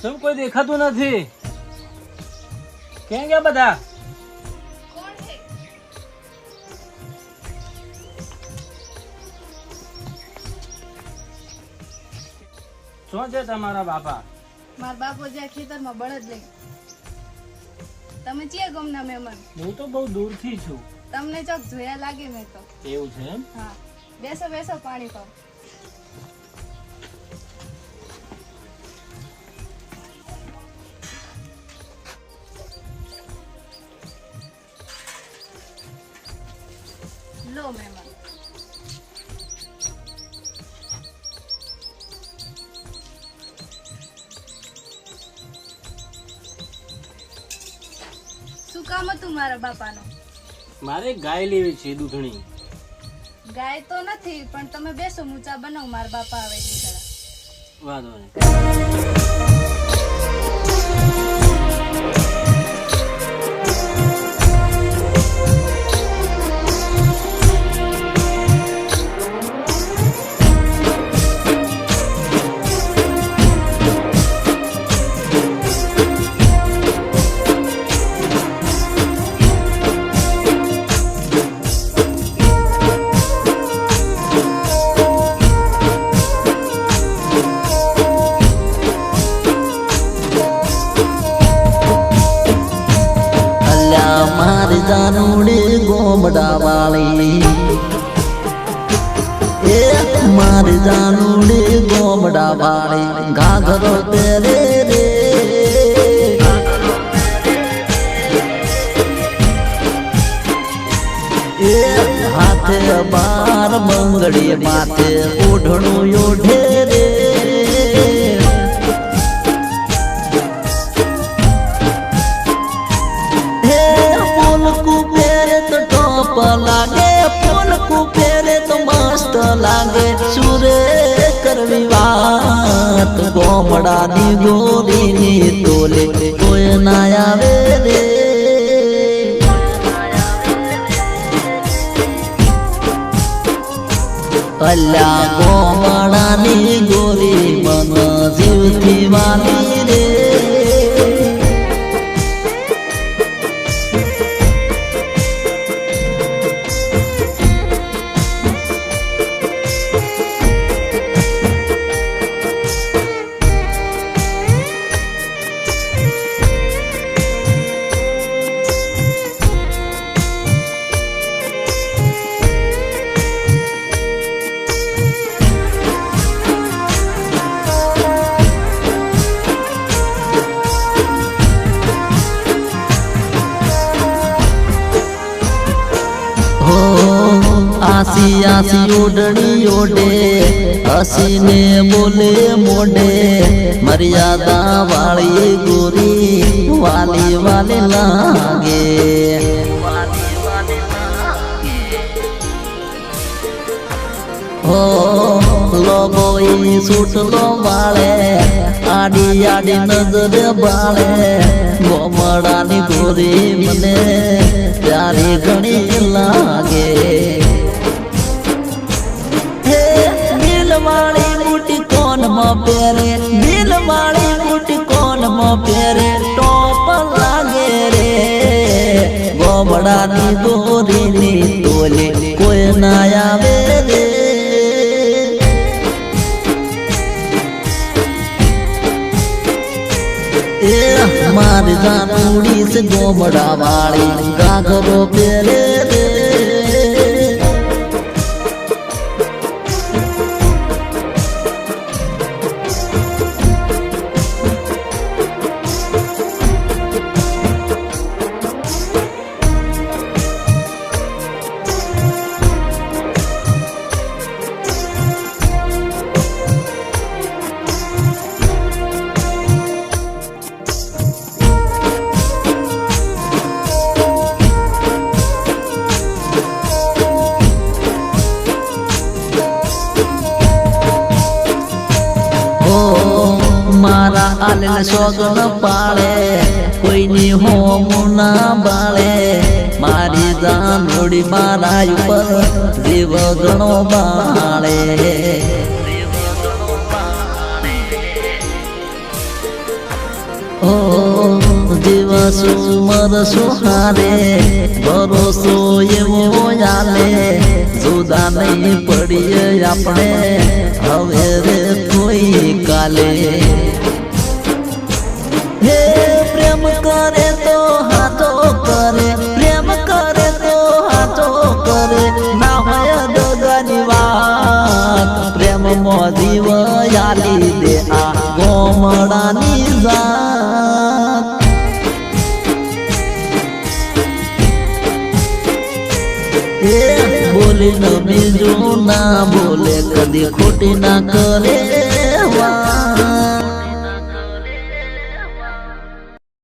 શું કોઈ દેખાતું નથી? ક્યાં ગયા બધા? શું છે તમારા બાપા? મારા બાપો જ્યાં ખેતરમાં બળદ લઈ તમે ચિયા ગમના મહેમાન? હું તો બહુ દૂરથી છું. તમને ચોક જોયા લાગે મેં તો. એવું છે એમ? હા. બેસો બેસો પાણી પાવ. શું કામ હતું મારા બાપાનું? મારે ગાય લેવી છે દૂધણી. ગાય તો નથી પણ તમે બેસો હું ચા બનાવું મારા બાપા આવે છે. વાંધો નહીં. જાનુડી ગોમડા વાળી. એ મારી જાનુડી ગોમડા વાળી. ઘાઘરો પહેરે રે. એ હાથે બાર બંગડી માથે ઓઢણું ઓઢે રે. વાત ગોમડાની ગોરીની તોલે. કોઈ ના આવે રે. અલ્યા ગોમડાની ગોરી મન જીવથી વાલી રે. આસી આસી ઓઢણી ઓઢે, હસીને બોલે મોઢે. મર્યાદા વાળી ગોરી, વાલી વાલી લાગે. હો લોબોઈ સૂટ લો વાળે, આડી આડી નજર બાળે. ગોમડાની ગોરી મને પ્યારી ઘણી લાગે. દિલવાળી બુટી કોનમાં પહેરે? દિલવાળી બુટી કોનમાં પહેરે? ટોપ લાગે રે. ગોમડાની ગોરીની તોલે કોઈ ના આવે રે. મારી જાનુડી છે ગોબડા વાળી ગાગરો પહેરે મારા સોગન પાળે, કોઈની હોમ ના બાળે. મારી જાનોડી મારા ઉપર જીવ ગણો બાળે. ઓ દિવસો મરસો હારે ભરોસો એવો આલે. નહીં પડીએ આપણે, હવે રે કોઈ કાલે. હે પ્રેમ કરે તો હાથો કરે, પ્રેમ કરે તો હાથો કરે, ના હોય દગાની વાત. પ્રેમ મોદી વયાલી દે આ ગોમડાની જાત. બોલી ન બીજું ના બોલે, કદી ખોટી ના કરે